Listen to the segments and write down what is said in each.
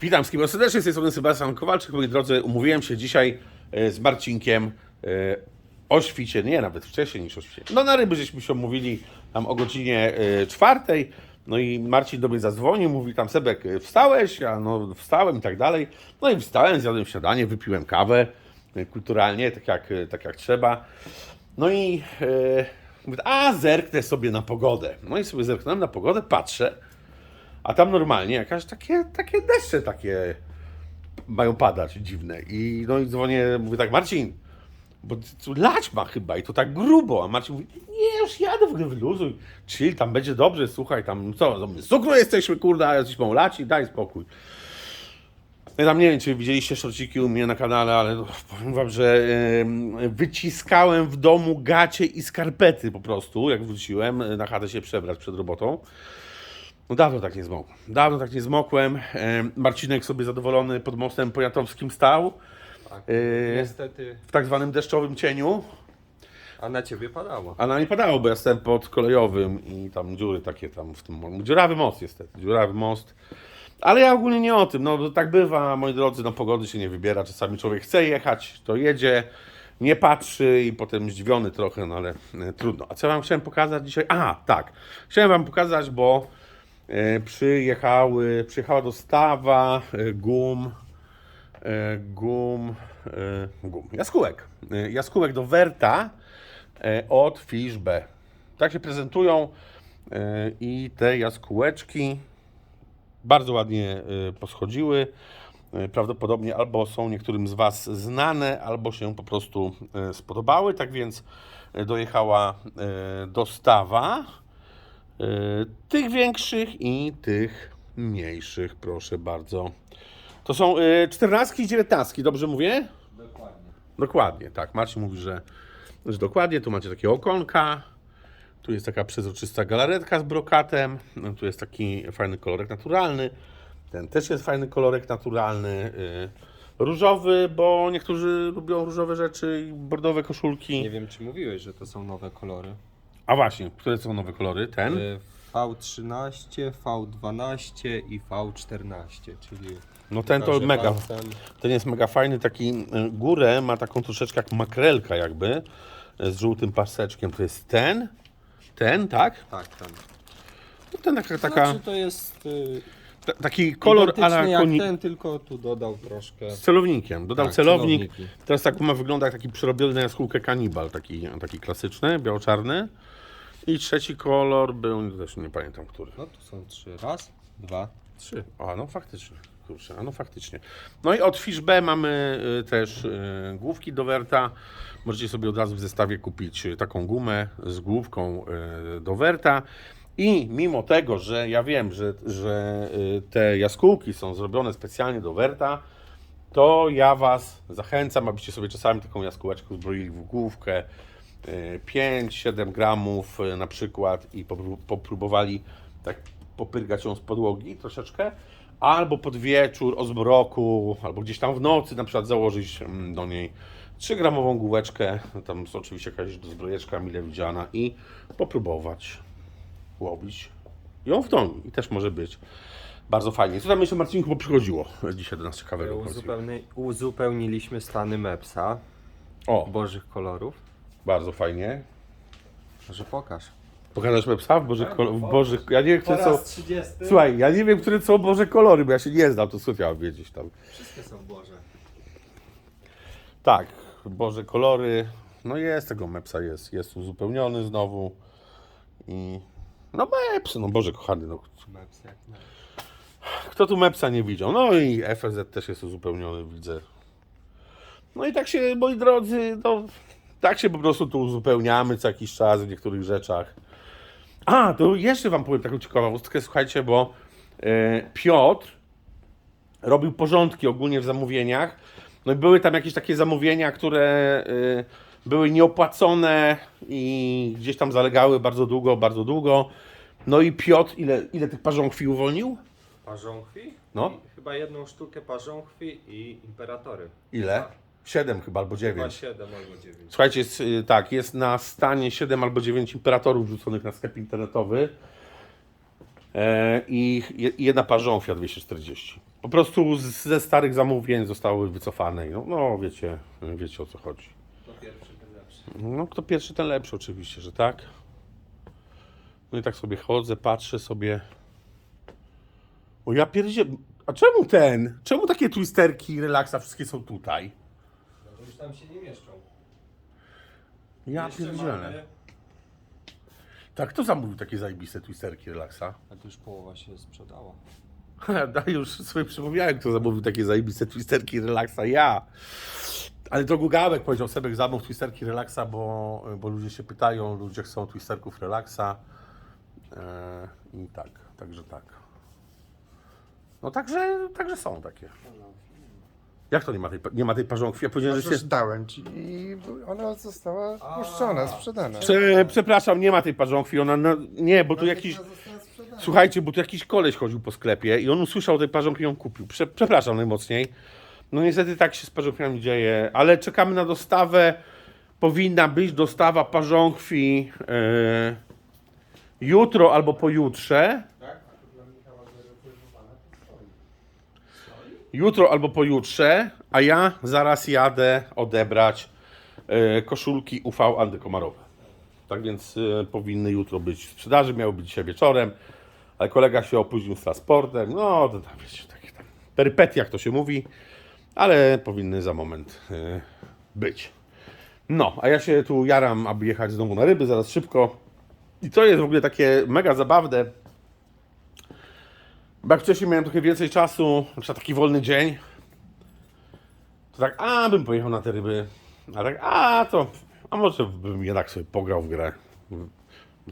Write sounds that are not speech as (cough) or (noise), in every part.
Witam wszystkich serdecznie, z tej strony Sebastian Kowalczyk. Moi drodzy, umówiłem się dzisiaj e, z Marcinkiem e, o świcie, nie, nawet wcześniej niż o świcie. No na ryby żeśmy się umówili tam o godzinie e, czwartej. No i Marcin do mnie zadzwonił, mówi tam Sebek, wstałeś? Ja no wstałem i tak dalej. No i wstałem, zjadłem śniadanie, wypiłem kawę kulturalnie, tak jak, tak jak trzeba. No i e, mówię, a zerknę sobie na pogodę. No i sobie zerknąłem na pogodę, patrzę, a tam normalnie jakaś takie, takie deszcze takie mają padać dziwne. I no i dzwonię, mówię tak, Marcin, bo lać ma chyba i to tak grubo. A Marcin mówi, nie, już jadę w ogóle wyluzuj, chill, tam będzie dobrze, słuchaj, tam co, z cukru jesteśmy, kurde, a mało lać i daj spokój. Ja tam nie wiem, czy widzieliście szorciki u mnie na kanale, ale no, powiem wam, że em, wyciskałem w domu gacie i skarpety po prostu, jak wróciłem e, na chatę się przebrać przed robotą. No dawno tak nie zmokłem. Dawno tak nie zmokłem. Em, Marcinek sobie zadowolony pod mostem poniatowskim stał Tak. Yy. Niestety, w tak zwanym deszczowym cieniu, a na ciebie padało. a na nie padało, bo ja jestem pod kolejowym i tam dziury takie tam w tym... Dziurawy most niestety, dziurawy most. Ale ja ogólnie nie o tym, no tak bywa, moi drodzy, no pogody się nie wybiera, czasami człowiek chce jechać, to jedzie, nie patrzy i potem zdziwiony trochę, no ale e, trudno. A co wam chciałem pokazać dzisiaj? A, tak, chciałem wam pokazać, bo e, przyjechały, przyjechała dostawa e, gum, e, gum, e, gum, jaskółek, e, jaskółek do Werta e, od Fishbe. Tak się prezentują e, i te jaskółeczki bardzo ładnie poschodziły. Prawdopodobnie albo są niektórym z Was znane, albo się po prostu spodobały. Tak więc dojechała dostawa tych większych i tych mniejszych, proszę bardzo. To są y, 14 i 19, dobrze mówię? Dokładnie. Dokładnie, tak. Marcin mówi, że, że dokładnie. Tu macie takie okonka. Tu jest taka przezroczysta galaretka z brokatem. No, tu jest taki fajny kolorek naturalny. Ten też jest fajny kolorek naturalny. Yy, różowy, bo niektórzy lubią różowe rzeczy i bordowe koszulki. Nie wiem, czy mówiłeś, że to są nowe kolory. A właśnie, które są nowe kolory? Ten? Y, V13, V12 i V14, czyli... No ten to mega. palcem. Ten jest mega fajny, taki y, górę ma taką troszeczkę jak makrelka jakby, y, z żółtym paseczkiem. To jest ten, ten, tak? Tak, ten. To ten taka, taka, Znaczy to jest y, ta, taki kolor identyczny jak ten, tylko tu dodał troszkę... z celownikiem. Dodał Tak, celownik. celowniki. Teraz tak ma wygląda jak taki przerobiony na jaskółkę kanibal, taki, taki klasyczny, biało-czarny. I trzeci kolor był, też nie pamiętam który. No tu są trzy. Raz, dwa, Trzy. A no faktycznie. Kurczę, a no faktycznie. No i od Fish B mamy y, też y, główki do Werta. Możecie sobie od razu w zestawie kupić y, taką gumę z główką y, do Werta. I mimo tego, że ja wiem, że, że y, te jaskółki są zrobione specjalnie do Werta, to ja Was zachęcam, abyście sobie czasami taką jaskółeczkę zbroili w główkę. 5-7 gramów y, na przykład i popró- popróbowali tak popyrgać ją z podłogi troszeczkę, albo pod wieczór o zmroku, albo gdzieś tam w nocy na przykład założyć mm, do niej 3 gramową główeczkę, tam jest oczywiście jakaś dozbrojeczka mile widziana i popróbować łowić ją w domu i też może być bardzo fajnie. Co tam jeszcze Marcinku bo przychodziło dzisiaj do nas ciekawego? Uzupełni, uzupełniliśmy stany Mepsa, O, bożych kolorów. bardzo fajnie. Może pokaż. Pokażesz me psa w bożych, kol- w bożych... Ja nie wiem, które są... 30. Słuchaj, ja nie wiem, które są boże kolory, bo ja się nie znam, to mam wiedzieć tam. Wszystkie są boże. Tak, boże kolory. No jest tego mepsa, jest, jest uzupełniony znowu. I... No meps, no Boże kochany, no. Jak. Kto tu mepsa nie widział? No i FZ też jest uzupełniony, widzę. No i tak się, moi drodzy, no tak się po prostu tu uzupełniamy co jakiś czas w niektórych rzeczach. A, to jeszcze wam powiem taką ciekawostkę, słuchajcie, bo e, Piotr robił porządki ogólnie w zamówieniach. No i były tam jakieś takie zamówienia, które y, były nieopłacone i gdzieś tam zalegały bardzo długo, bardzo długo. No i Piotr, ile, ile tych parząchwi uwolnił? Parzonchwi? No. I chyba jedną sztukę parzonchwi i imperatory. Ile? Siedem chyba, albo Chyba dziewięć. 7 albo 9. Słuchajcie, jest, y, tak, jest na stanie 7 albo 9 imperatorów wrzuconych na sklep internetowy. e, i je- i jedna parzonfia 240. Po prostu z, ze starych zamówień zostały wycofane. No, no wiecie, wiecie o co chodzi. To pierwszy. No kto pierwszy, ten lepszy oczywiście, że tak. No i tak sobie chodzę, patrzę sobie. O ja pierdzie... A czemu ten? Czemu takie twisterki, relaksa wszystkie są tutaj? No to już tam się nie mieszczą. Ja Jeszcze pierdzielę. mamy, Tak, kto zamówił takie zajebiste twisterki, relaksa? A to już połowa się sprzedała. Da, (laughs) już sobie przypomniałem, kto zamówił takie zajebiste twisterki, relaksa. Ja. Ale to Gugałek powiedział, Sebek zamów twisterki, relaksa, bo, bo ludzie się pytają, ludzie chcą twisterków, relaksa. Eee, I tak, także tak. No także, także są takie. Jak to nie ma tej, nie ma tej parzonki? Ja powiedziałem, że się... Dałem ci i ona została puszczona, sprzedana. Prze, przepraszam, nie ma tej parzonki, ona... No, nie, bo tu jakiś... Słuchajcie, bo tu jakiś koleś chodził po sklepie i on usłyszał tej parzonki i ją kupił. Prze, przepraszam najmocniej. No niestety tak się z parzonkami dzieje, ale czekamy na dostawę. Powinna być dostawa parzonkwi e, jutro albo pojutrze. Jutro albo pojutrze, a ja zaraz jadę odebrać e, koszulki UV antykomarowe. Tak więc e, powinny jutro być w sprzedaży, miały być dzisiaj wieczorem, ale kolega się opóźnił z transportem. No, to tam wiecie, takie tam perypetie, jak to się mówi, ale powinny za moment e, być. No, a ja się tu jaram, aby jechać znowu na ryby, zaraz szybko. I to jest w ogóle takie mega zabawne. Bo jak wcześniej miałem trochę więcej czasu, na taki wolny dzień, to tak, a bym pojechał na te ryby. A tak, a to, a może bym jednak sobie pograł w grę.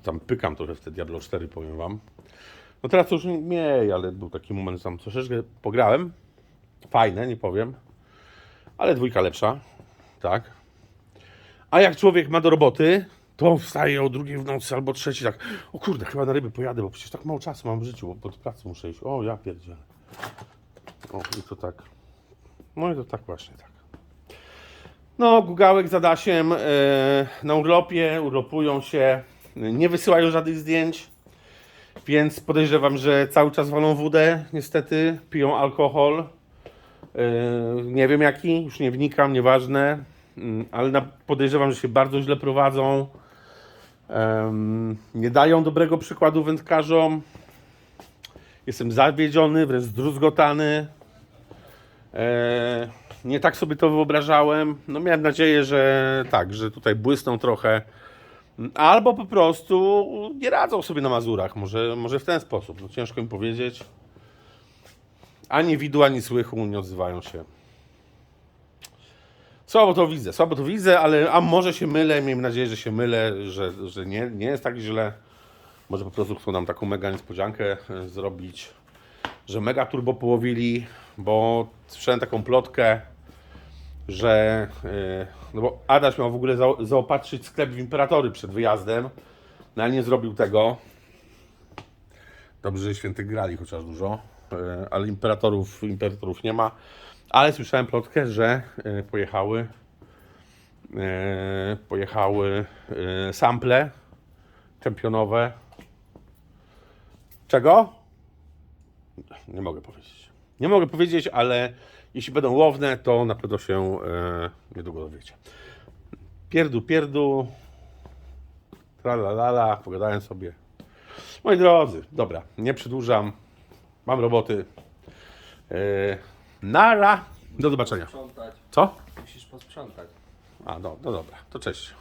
Tam pykam trochę w te Diablo 4, powiem wam. No teraz już mniej, ale był taki moment, że tam troszeczkę pograłem. Fajne, nie powiem. Ale dwójka lepsza, tak. A jak człowiek ma do roboty, to wstaje o drugiej w nocy albo trzeciej, tak, o kurde, chyba na ryby pojadę, bo przecież tak mało czasu mam w życiu, bo pod pracy muszę iść. O, ja pierdzielę. O, i to tak. No i to tak właśnie, tak. No, Gugałek z Adasiem e, na urlopie, urlopują się, nie wysyłają żadnych zdjęć, więc podejrzewam, że cały czas walą wódę, niestety, piją alkohol. E, nie wiem jaki, już nie wnikam, nieważne, Mm, ale podejrzewam, że się bardzo źle prowadzą. Nie dają dobrego przykładu wędkarzom. Jestem zawiedziony, wręcz zdruzgotany. E, nie tak sobie to wyobrażałem. No miałem nadzieję, że tak, że tutaj błysną trochę. Albo po prostu nie radzą sobie na Mazurach. Może, może w ten sposób. No ciężko im powiedzieć. Ani widu, ani słychu nie odzywają się. Słabo to widzę, słabo to widzę, ale a może się mylę, miejmy nadzieję, że się mylę, że, że nie, nie jest tak źle. Może po prostu chcą nam taką mega niespodziankę e, zrobić, że mega turbo połowili, bo słyszałem taką plotkę, że e, no bo Adaś miał w ogóle za, zaopatrzyć sklep w imperatory przed wyjazdem, no ale nie zrobił tego. Dobrze, że świętych grali chociaż dużo, e, ale imperatorów, imperatorów nie ma. Ale słyszałem plotkę, że e, pojechały pojechały sample czempionowe. Czego? Nie mogę powiedzieć. Nie mogę powiedzieć, ale jeśli będą łowne, to na pewno się e, niedługo dowiecie. Pierdu, pierdu. Tralalala, pogadałem sobie. Moi drodzy, dobra, nie przedłużam. Mam roboty. E, nara. Do zobaczenia. Co? Musisz posprzątać. A, no, no dobra, to cześć.